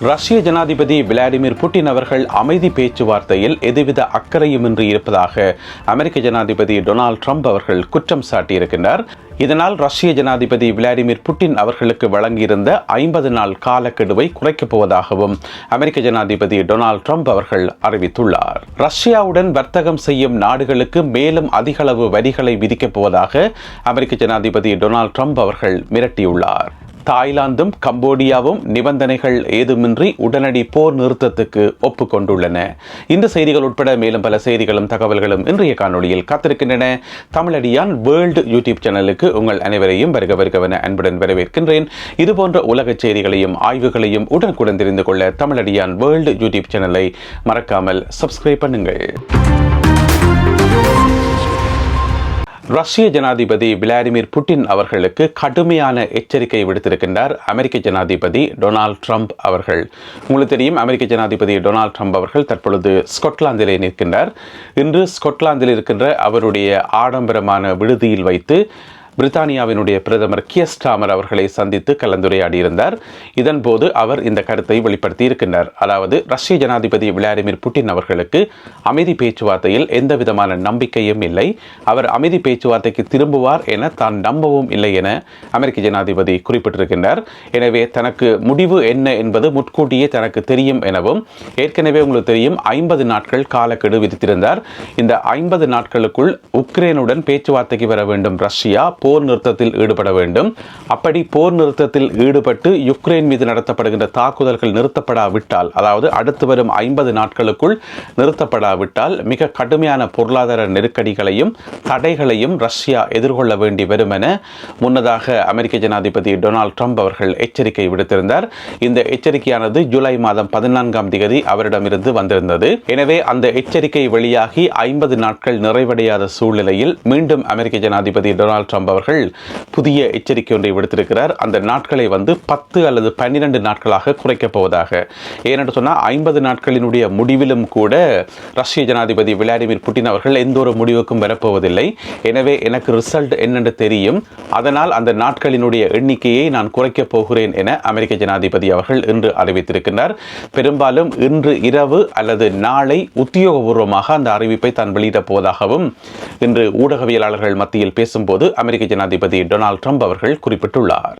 ரஷ்ய ஜனாதிபதி Vladimir Putin அவர்கள் அமைதி பேச்சுவார்த்தையில் எதுவித அக்கறையுமின்றி இருப்பதாக அமெரிக்க ஜனாதிபதி டொனால்ட் ட்ரம்ப் அவர்கள் குற்றம் சாட்டியிருக்கின்றார். இதனால் ரஷ்ய ஜனாதிபதி விளாடிமிர் புட்டின் அவர்களுக்கு வழங்கியிருந்த ஐம்பது நாள் காலக்கெடுவை குறைக்கப் போவதாகவும் அமெரிக்க ஜனாதிபதி டொனால்ட் ட்ரம்ப் அவர்கள் அறிவித்துள்ளார். ரஷ்யாவுடன் வர்த்தகம் செய்யும் நாடுகளுக்கு மேலும் அதிகளவு வரிகளை விதிக்கப் போவதாக அமெரிக்க ஜனாதிபதி டொனால்ட் ட்ரம்ப் அவர்கள் மிரட்டியுள்ளார். தாய்லாந்தும் கம்போடியாவும் நிபந்தனைகள் ஏதுமின்றி உடனடி போர் நிறுத்தத்துக்கு ஒப்புக்கொண்டுள்ளன இந்த செய்திகள் உட்பட மேலும் பல செய்திகளும் தகவல்களும் இன்றைய காணொளியில் காத்திருக்கின்றன. தமிழடியான் வேர்ல்டு யூடியூப் சேனலுக்கு நிகழ்ச்சிக்கு உங்கள் அனைவரையும் வருக வருகவென அன்புடன் வரவேற்கின்றேன். இதுபோன்ற உலக செய்திகளையும் ஆய்வுகளையும் உடனுக்குடன் தெரிந்து கொள்ள தமிழடியான் வேர்ல்டு யூடியூப் சேனலை மறக்காமல் சப்ஸ்கிரைப் பண்ணுங்கள். ரஷ்ய ஜனாதிபதி விளாடிமிர் புட்டின் அவர்களுக்கு கடுமையான எச்சரிக்கை விடுத்திருக்கின்றார் அமெரிக்க ஜனாதிபதி டொனால்ட் ட்ரம்ப் அவர்கள். உங்களுக்கு தெரியும் அமெரிக்க ஜனாதிபதி டொனால்ட் ட்ரம்ப் அவர்கள் தற்பொழுது ஸ்கொட்லாந்திலே நிற்கின்றார். இன்று ஸ்கொட்லாந்தில் இருக்கின்ற அவருடைய ஆடம்பரமான விடுதியில் வைத்து பிரித்தானியாவினுடைய பிரதமர் கியஸ்டாமர் அவர்களை சந்தித்து கலந்துரையாடியிருந்தார். இதன்போது அவர் இந்த கருத்தை வெளிப்படுத்தி இருக்கின்றார். அதாவது ரஷ்ய ஜனாதிபதி விளாடிமிர் புட்டின் அவர்களுக்கு அமைதி பேச்சுவார்த்தையில் எந்தவிதமான நம்பிக்கையும் இல்லை. அவர் அமைதி பேச்சுவார்த்தைக்கு திரும்புவார் என தான் நம்பவும் இல்லை என அமெரிக்க ஜனாதிபதி குறிப்பிட்டிருக்கின்றார். எனவே தனக்கு முடிவு என்ன என்பது முன்கூட்டியே தனக்கு தெரியும் எனவும் ஏற்கனவே உங்களுக்கு தெரியும் ஐம்பது நாட்கள் காலக்கெடு விதித்திருந்தார். இந்த ஐம்பது நாட்களுக்குள் உக்ரைனுடன் பேச்சுவார்த்தைக்கு வர வேண்டும் ரஷ்யா போர் நிறுத்தத்தில் ஈடுபட வேண்டும். அப்படி போர் நிறுத்தத்தில் ஈடுபட்டு யுக்ரைன் மீது நடத்தப்படுகின்ற தாக்குதல்கள் நிறுத்தப்படாவிட்டால் அதாவது அடுத்து வரும் ஐம்பது நாட்களுக்குள் நிறுத்தப்படாவிட்டால் மிக கடுமையான பொருளாதார நெருக்கடிகளையும் தடைகளையும் ரஷ்யா எதிர்கொள்ள வேண்டி வரும் என முன்னதாக அமெரிக்க ஜனாதிபதி டொனால்ட் ட்ரம்ப் அவர்கள் எச்சரிக்கை விடுத்திருந்தார். இந்த எச்சரிக்கையானது ஜூலை மாதம் பதினான்காம் தேதி அவரிடமிருந்து வந்திருந்தது. எனவே அந்த எச்சரிக்கை வெளியாகி ஐம்பது நாட்கள் நிறைவடையாத சூழ்நிலையில் மீண்டும் அமெரிக்க ஜனாதிபதி டொனால்ட் ட்ரம்ப் அவர்கள் புதிய எச்சரிக்கை ஒன்றை விடுத்திருக்கிறார். அந்த நாட்களை வந்து பத்து அல்லது பன்னிரண்டு நாட்களாக குறைக்கப் போவதாக. ஏனென்று சொன்னால் ஐம்பது நாட்களினுடைய முடிவிலும் கூட ரஷ்ய ஜனாதிபதி விளாடிமிர் புட்டின் அவர்கள் எந்த ஒரு முடிவுக்கும் வரப்போவதில்லை. எனவே எனக்கு ரிசல்ட் என்னென்று தெரியும். அதனால் அந்த நாட்களினுடைய எண்ணிக்கையை நான் குறைக்கப் போகிறேன் என அமெரிக்க ஜனாதிபதி அவர்கள் இன்று அறிவித்திருக்கிறார் பெரும்பாலும் இன்று இரவு அல்லது நாளை உத்தியோகபூர்வமாக அந்த அறிவிப்பை தான் வெளியிடப் போவதாகவும் இன்று ஊடகவியலாளர்கள் மத்தியில் பேசும்போது அமெரிக்க ஜனாதிபதி டொனால்ட் ட்ரம்ப் அவர்கள் குறிப்பிட்டுள்ளார்.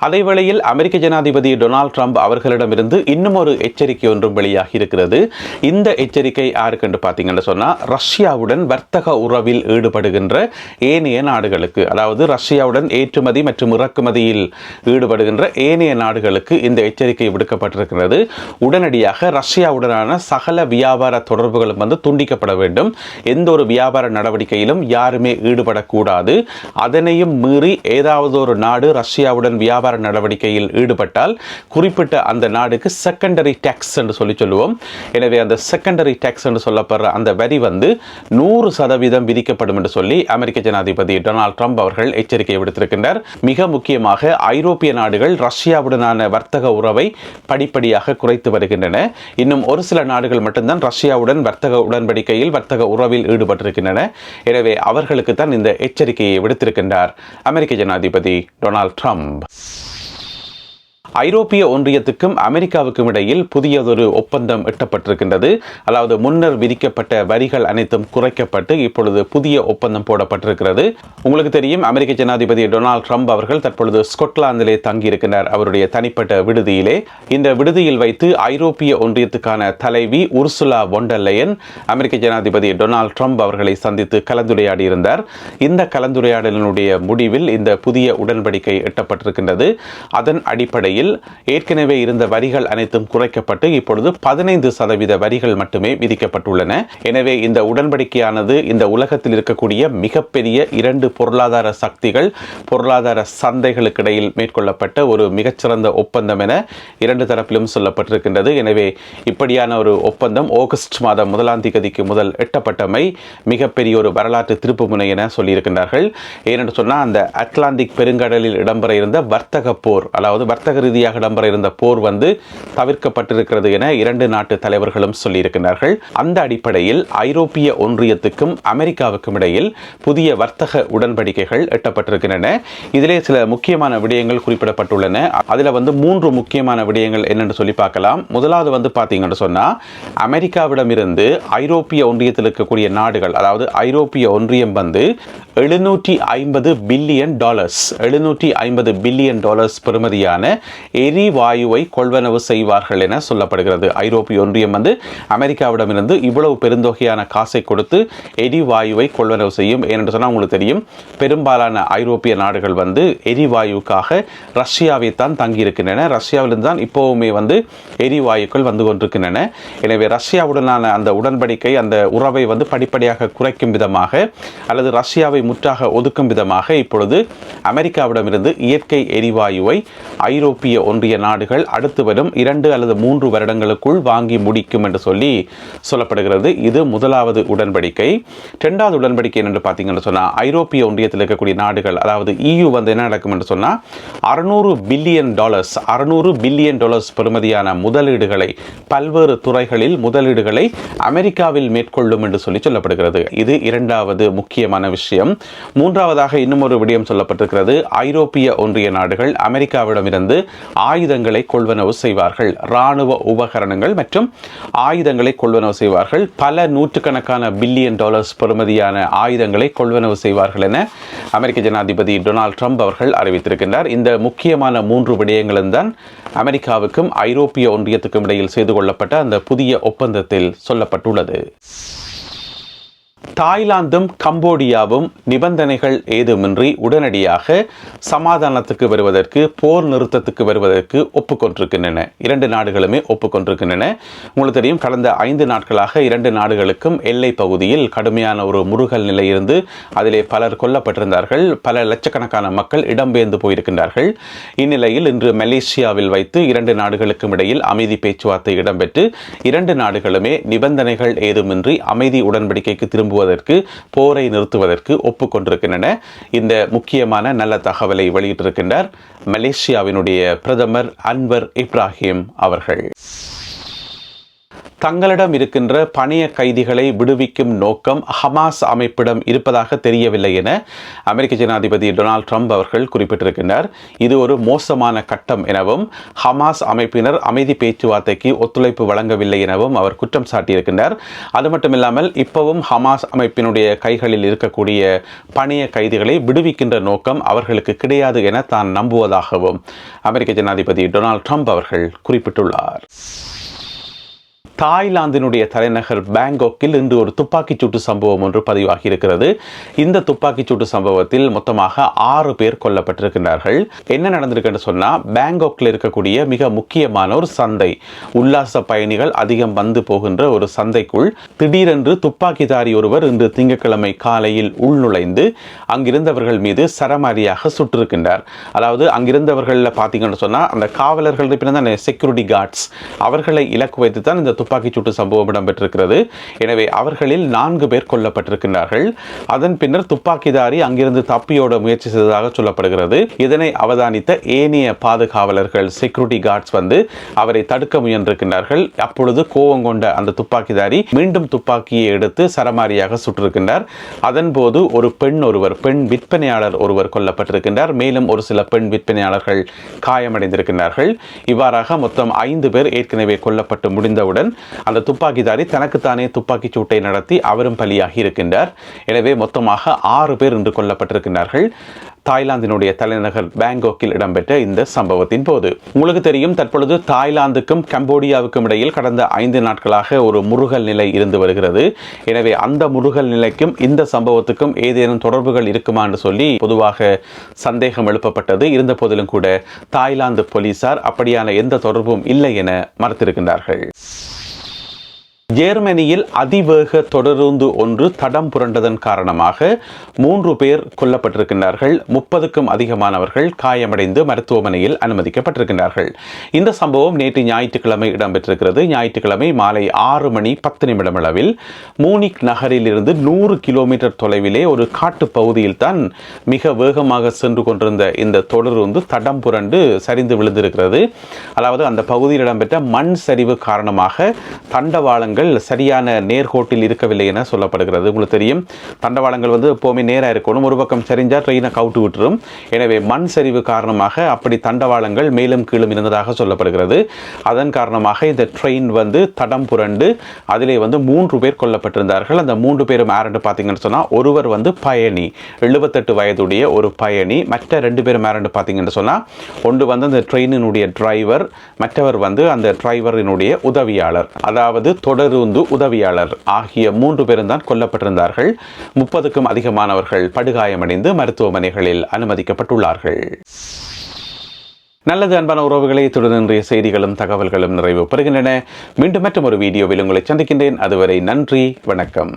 அதேவேளையில் அமெரிக்க ஜனாதிபதி டொனால்ட் ட்ரம்ப் அவர்களிடமிருந்து இன்னும் ஒரு எச்சரிக்கை ஒன்றும் வெளியாகி இருக்கிறது இந்த எச்சரிக்கை யாருக்கென்று பார்த்தீங்கன்னு சொன்னால் ரஷ்யாவுடன் வர்த்தக உறவில் ஈடுபடுகின்ற ஏனைய நாடுகளுக்கு அதாவது ரஷ்யாவுடன் ஏற்றுமதி மற்றும் இறக்குமதியில் ஈடுபடுகின்ற ஏனைய நாடுகளுக்கு இந்த எச்சரிக்கை விடுக்கப்பட்டிருக்கிறது. உடனடியாக ரஷ்யாவுடனான சகல வியாபார தொடர்புகளும் வந்து துண்டிக்கப்பட வேண்டும். எந்த ஒரு வியாபார நடவடிக்கையிலும் யாருமே ஈடுபடக்கூடாது. அதனையும் மீறி ஏதாவது ஒரு நாடு ரஷ்யாவுடன் வியாபார நடவடிக்கையில் ஈடுபட்டால் குறிப்பிட்ட அந்த நாடுக்கு செகண்டரி டேக்ஸ் என்று சொல்லி சொல்லுவோம். எனவே அந்த செகண்டரி டேக்ஸ் என்று சொல்லப்படுற அந்த வரி வந்து நூறு சதவீதம் விதிக்கப்படும் என்று சொல்லி அமெரிக்க ஜனாதிபதி டொனால்ட் ட்ரம்ப் அவர்கள் எச்சரிக்கை விடுத்திருக்கின்றார். மிக முக்கியமாக ஐரோப்பிய நாடுகள் ரஷ்யாவுடனான வர்த்தக உறவை படிப்படியாக குறைத்து வருகின்றன. இன்னும் ஒரு சில நாடுகள் மட்டும்தான் ரஷ்யாவுடன் வர்த்தக உடன்படிக்கையில் வர்த்தக உறவில் ஈடுபட்டிருக்கின்றன. எனவே அவர்களுக்கு தான் இந்த எச்சரிக்கையை விடுத்திருக்கின்றார் அமெரிக்க ஜனாதிபதி டொனால்ட் ட்ரம்ப். ஐரோப்பிய ஒன்றியத்துக்கும் அமெரிக்காவுக்கும் இடையில் புதியதொரு ஒப்பந்தம் எட்டப்பட்டிருக்கின்றது. அதாவது முன்னர் விதிக்கப்பட்ட வரிகள் அனைத்தும் குறைக்கப்பட்டு இப்பொழுது புதிய ஒப்பந்தம் போடப்பட்டிருக்கிறது. உங்களுக்கு தெரியும் அமெரிக்க ஜனாதிபதி டொனால்ட் ட்ரம்ப் அவர்கள் தற்பொழுது ஸ்கொட்லாந்திலே தங்கியிருக்கிறார் அவருடைய தனிப்பட்ட விடுதியிலே. இந்த விடுதியில் வைத்து ஐரோப்பிய ஒன்றியத்துக்கான தலைவி உர்சுலா ஒண்டர்லயன் அமெரிக்க ஜனாதிபதி டொனால்ட் ட்ரம்ப் அவர்களை சந்தித்து கலந்துரையாடியிருந்தார். இந்த கலந்துரையாடலினுடைய முடிவில் இந்த புதிய உடன்படிக்கை எட்டப்பட்டிருக்கின்றது. அதன் அடிப்படையில் ஏற்கனவே இருந்த வரிகள் அனைத்தும் குறைக்கப்பட்டு இப்பொழுது பதினைந்து சதவீத வரிகள் மட்டுமே விதிக்கப்பட்டுள்ளன. எனவே இந்த உடன்படிக்கையானது இந்த உலகத்தில் இருக்கக்கூடிய மிகப்பெரிய இரண்டு பொருளாதார சக்திகள் பொருளாதார சந்தைகளுக்கு இடையில் மேற்கொள்ளப்பட்ட ஒரு மிகச்சிறந்த ஒப்பந்தம் என இரண்டு தரப்பிலும் சொல்லப்பட்டிருக்கின்றது. எனவே இப்படியான ஒரு ஒப்பந்தம் ஆகஸ்ட் மாதம் முதலாம் தேதிக்கு முதல் எட்டப்பட்டமை மிகப்பெரிய ஒரு வரலாற்று திருப்புமுனை என சொல்லியிருக்கின்றார்கள். ஏனென்று சொன்னால் அந்த அட்லாண்டிக் பெருங்கடலில் இடம்பெற இருந்த வர்த்தக போர் அதாவது வர்த்தக இறுதியாக இடம்பெற இருந்த போர் வந்து தவிர்க்கப்பட்டிருக்கிறது என இரண்டு நாட்டு தலைவர்களும் சொல்லியிருக்கிறார்கள். அந்த அடிப்படையில் ஐரோப்பிய ஒன்றியத்துக்கும் அமெரிக்காவுக்கும் இடையில் புதிய வர்த்தக உடன்படிக்கைகள் எட்டப்பட்டிருக்கின்றன. இதிலே சில முக்கியமான விடயங்கள் குறிப்பிடப்பட்டுள்ளன. அதில் வந்து மூன்று முக்கியமான விடயங்கள் என்னென்னு சொல்லி பார்க்கலாம். முதலாவது வந்து பார்த்தீங்கன்னு சொன்னால் அமெரிக்காவிடமிருந்து ஐரோப்பிய ஒன்றியத்தில் இருக்கக்கூடிய நாடுகள் அதாவது ஐரோப்பிய ஒன்றியம் வந்து எழுநூற்றி ஐம்பது பில்லியன் டாலர்ஸ். எழுநூற்றி ஐம்பது பில்லியன் டாலர்ஸ் பெறுமதியான எரிவாயுவை கொள்வனவு செய்வார்கள் என சொல்லப்படுகிறது. ஐரோப்பிய ஒன்றியம் வந்து அமெரிக்காவிடமிருந்து இவ்வளவு பெருந்தொகையான காசை கொடுத்து எரிவாயுவை கொள்வனவு செய்யும். ஏனென்று சொன்னால் உங்களுக்கு தெரியும் பெரும்பாலான ஐரோப்பிய நாடுகள் வந்து எரிவாயுக்காக ரஷ்யாவை தான் தங்கியிருக்கின்றன. ரஷ்யாவிலிருந்து தான் இப்போவுமே வந்து எரிவாயுக்கள் வந்து கொண்டிருக்கின்றன. எனவே ரஷ்யாவுடனான அந்த உடன்படிக்கை அந்த உறவை வந்து படிப்படியாக குறைக்கும் விதமாக அல்லது ரஷ்யாவை முற்றாக ஒதுக்கும் விதமாக இப்பொழுது அமெரிக்காவிடமிருந்து இயற்கை எரிவாயுவை ஐரோப்பிய ஒன்றிய நாடுகள் அடுத்து வரும் இரண்டு அல்லது மூன்று வருடங்களுக்குள் வாங்கி முடிக்கும் என்று சொல்லி சொல்லப்படுகிறது. இது முதலாவது உடன்படிக்கை. இரண்டாவது உடன்படிக்கை என்று பார்த்தீங்கன்னு சொன்னால் ஐரோப்பிய ஒன்றியத்தில் இருக்கக்கூடிய நாடுகள் அதாவது இயு வந்து என்ன நடக்கும் என்று சொன்னால் அறுநூறு பில்லியன் டாலர்ஸ் அறுநூறு பில்லியன் டாலர்ஸ் பெறுமதியான முதலீடுகளை பல்வேறு துறைகளில் முதலீடுகளை அமெரிக்காவில் மேற்கொள்ளும் என்று சொல்லி சொல்லப்படுகிறது. இது இரண்டாவது முக்கியமான விஷயம். மூன்றாவதாக இன்னும் ஒரு விடயம் சொல்லப்பட்டிருக்கிறது. ஐரோப்பிய ஒன்றிய நாடுகள் அமெரிக்காவிடமிருந்து ஆயுதங்களை கொள்வனவு செய்வார்கள். இராணுவ உபகரணங்கள் மற்றும் ஆயுதங்களை கொள்வனவு செய்வார்கள். பல நூற்றுக்கணக்கான பில்லியன் டாலர்ஸ் பெறுமதியான ஆயுதங்களை கொள்வனவு செய்வார்கள் என அமெரிக்க ஜனாதிபதி டொனால்ட் ட்ரம்ப் அவர்கள் அறிவித்திருக்கின்றார். இந்த முக்கியமான மூன்று விடயங்களும் தான் அமெரிக்காவுக்கும் ஐரோப்பிய ஒன்றியத்துக்கும் இடையில் செய்து கொள்ளப்பட்ட அந்த புதிய ஒப்பந்தத்தில் சொல்லப்பட்டுள்ளது. தாய்லாந்தும் கம்போடியாவும் நிபந்தனைகள் ஏதுமின்றி உடனடியாக சமாதானத்துக்கு வருவதற்கு போர் நிறுத்தத்துக்கு வருவதற்கு ஒப்புக்கொண்டிருக்கின்றன. இரண்டு நாடுகளுமே ஒப்புக்கொண்டிருக்கின்றன. உங்களுக்கு தெரியும் கடந்த ஐந்து நாட்களாக இரண்டு நாடுகளுக்கும் எல்லை பகுதியில் கடுமையான ஒரு முருகல் நிலை இருந்து அதிலே பலர் கொல்லப்பட்டிருந்தார்கள். பல லட்சக்கணக்கான மக்கள் இடம்பெயர்ந்து போயிருக்கின்றார்கள். இந்நிலையில் இன்று மலேசியாவில் வைத்து இரண்டு நாடுகளுக்கும் இடையில் அமைதி பேச்சுவார்த்தை இடம்பெற்று இரண்டு நாடுகளுமே நிபந்தனைகள் ஏதுமின்றி அமைதி உடன்படிக்கைக்கு திரும்ப நிறுத்துவதற்கு போரை நிறுத்துவதற்கு ஒப்புக்கொண்டிருக்கின்றன. இந்த முக்கியமான நல்ல தகவலை வெளியிட்டிருக்கின்றார் மலேசியாவினுடைய பிரதமர் அன்வர் இப்ராஹிம் அவர்கள். தங்களிடம் இருக்கின்ற பணிய கைதிகளை விடுவிக்கும் நோக்கம் ஹமாஸ் அமைப்பிடம் இருப்பதாக தெரியவில்லை என அமெரிக்க ஜனாதிபதி டொனால்ட் ட்ரம்ப் அவர்கள் குறிப்பிட்டிருக்கின்றார். இது ஒரு மோசமான கட்டம் எனவும் ஹமாஸ் அமைப்பினர் அமைதி பேச்சுவார்த்தைக்கு ஒத்துழைப்பு வழங்கவில்லை எனவும் அவர் குற்றம் சாட்டியிருக்கின்றார். அது மட்டுமில்லாமல் இப்பவும் ஹமாஸ் அமைப்பினுடைய கைகளில் இருக்கக்கூடிய பணிய கைதிகளை விடுவிக்கின்ற நோக்கம் அவர்களுக்கு கிடையாது என தான் நம்புவதாகவும் அமெரிக்க ஜனாதிபதி டொனால்ட் ட்ரம்ப் அவர்கள் குறிப்பிட்டுள்ளார். தாய்லாந்தினுடைய தலைநகர் பேங்காக்கில் இன்று ஒரு துப்பாக்கிச் சூட்டு சம்பவம் ஒன்று பதிவாகி இருக்கிறது இந்த துப்பாக்கிச் சூட்டு சம்பவத்தில் மொத்தமாக ஆறு பேர் கொல்லப்பட்டிருக்கிறார்கள் என்ன நடந்திருக்குன்னு சொன்னால் பேங்காக்கில் இருக்கக்கூடிய மிக முக்கியமான ஒரு சந்தை. உல்லாச பயணிகள் அதிகம் வந்து போகின்ற ஒரு சந்தைக்குள் திடீரென்று துப்பாக்கிதாரி ஒருவர் இன்று திங்கட்கிழமை காலையில் உள்நுழைந்து அங்கிருந்தவர்கள் மீது சரமாரியாக சுட்டிருக்கின்றார். அதாவது அங்கிருந்தவர்களில் பார்த்தீங்கன்னு சொன்னால் அந்த காவலர்கள் பின்னர் செக்யூரிட்டி கார்ட்ஸ் அவர்களை இலக்கு வைத்து தான் இந்த துப்பாக்கிச் சூட்டு சம்பவம் இடம்பெற்றிருக்கிறது. எனவே அவர்களில் நான்கு பேர் கொல்லப்பட்டிருக்கின்றார்கள். அதன் பின்னர் துப்பாக்கிதாரி அங்கிருந்து தப்பியோட முயற்சி செய்ததாக சொல்லப்படுகிறது. இதனை அவதானித்த ஏனைய பாதுகாவலர்கள் செக்யூரிட்டி கார்ட்ஸ் வந்து அவரை தடுக்க முயன்றிருக்கின்றார்கள். அப்பொழுது கோவம் கொண்ட அந்த துப்பாக்கிதாரி மீண்டும் துப்பாக்கியை எடுத்து சரமாரியாக சுட்டிருக்கின்றார் அதன் போது ஒரு பெண் ஒருவர் பெண் விற்பனையாளர் ஒருவர் கொல்லப்பட்டிருக்கின்றார். மேலும் ஒரு சில பெண் விற்பனையாளர்கள் காயமடைந்திருக்கின்றார்கள். இவ்வாறாக மொத்தம் ஐந்து பேர் ஏற்கனவே கொல்லப்பட்டு முடிந்தவுடன் அந்த துப்பாக்கிதாரி தனக்குத்தானே துப்பாக்கிச் சூட்டை நடத்தி அவரும் பலியாகி இருக்கின்றார். எனவே மொத்தமாக ஆறு பேர் இன்று கொல்லப்பட்டிருக்கின்றார்கள். தாய்லாந்தினுடைய தலைநகர் பேங்காக்கில் இடம்பெற்ற இந்த சம்பவத்தின் போது. உங்களுக்கு தெரியும் தற்பொழுது தாய்லாந்துக்கும் கம்போடியாவுக்கும் இடையில் கடந்த ஐந்து நாட்களாக ஒரு முருகல் நிலை இருந்து வருகிறது. எனவே அந்த முருகல் நிலைக்கும் இந்த சம்பவத்துக்கும் ஏதேனும் தொடர்புகள் இருக்குமா என்று சொல்லி பொதுவாக சந்தேகம் எழுப்பப்பட்டது. இருந்த போதிலும் கூட தாய்லாந்து போலீசார் அப்படியான எந்த தொடர்பும் இல்லை என மறுத்திருக்கின்றார்கள். ஜெர்மனியில் அதிவேக தொடருந்து ஒன்று தடம் புரண்டதன் காரணமாக மூன்று பேர் கொல்லப்பட்டிருக்கின்றார்கள். முப்பதுக்கும் அதிகமானவர்கள் காயமடைந்து மருத்துவமனையில் அனுமதிக்கப்பட்டிருக்கின்றார்கள். இந்த சம்பவம் நேற்று ஞாயிற்றுக்கிழமை இடம்பெற்றிருக்கிறது. ஞாயிற்றுக்கிழமை மாலை ஆறு மணி பத்து நிமிடம் அளவில் மூனிக் நகரில் இருந்து நூறு கிலோமீட்டர் தொலைவிலே ஒரு காட்டு பகுதியில் தான் மிக வேகமாக சென்று கொண்டிருந்த இந்த தொடருந்து தடம் புரண்டு சரிந்து விழுந்திருக்கிறது. அதாவது அந்த பகுதியில் இடம்பெற்ற மண் சரிவு காரணமாக தண்டவாளங்கள் சரியான நேர்கோட்டில் இருக்கவில்லை என சொல்லப்படுகிறது. உங்களுக்கு தெரியும் தண்டவாளங்கள் வந்து எப்போவுமே நேராக இருக்கணும். ஒரு பக்கம் சரிஞ்சால் ட்ரெயினை கவுட்டு விட்டுரும். எனவே மண் சரிவு காரணமாக அப்படி தண்டவாளங்கள் மேலும் கீழும் இருந்ததாக சொல்லப்படுகிறது. அதன் காரணமாக இந்த ட்ரெயின் வந்து தடம் புரண்டு அதிலே வந்து மூன்று பேர் கொல்லப்பட்டிருந்தார்கள். அந்த மூன்று பேரும் யாருன்னு பார்த்தீங்கன்னு சொன்னால் ஒருவர் வந்து பயணி எழுபத்தெட்டு வயதுடைய ஒரு பயணி மற்ற ரெண்டு பேரும் யாருன்னு பார்த்தீங்கன்னு சொன்னால் ஒன்று வந்து அந்த ட்ரெயினினுடைய டிரைவர் மற்றவர் வந்து அந்த டிரைவரினுடைய உதவியாளர். அதாவது தொடர் தொடருந்து உதவியாளர் ஆகிய மூன்று பேரும் தான் கொல்லப்பட்டிருந்தார்கள். முப்பதுக்கும் அதிகமானவர்கள் படுகாயமடைந்து மருத்துவமனைகளில் அனுமதிக்கப்பட்டுள்ளார்கள். நல்லது அன்பான உறவுகளை தொடர்ந்து இன்றைய செய்திகளும் தகவல்களும் நிறைவு பெறுகின்றன. மீண்டும் மற்றும் ஒரு வீடியோவில் உங்களை சந்திக்கின்றேன். அதுவரை நன்றி வணக்கம்.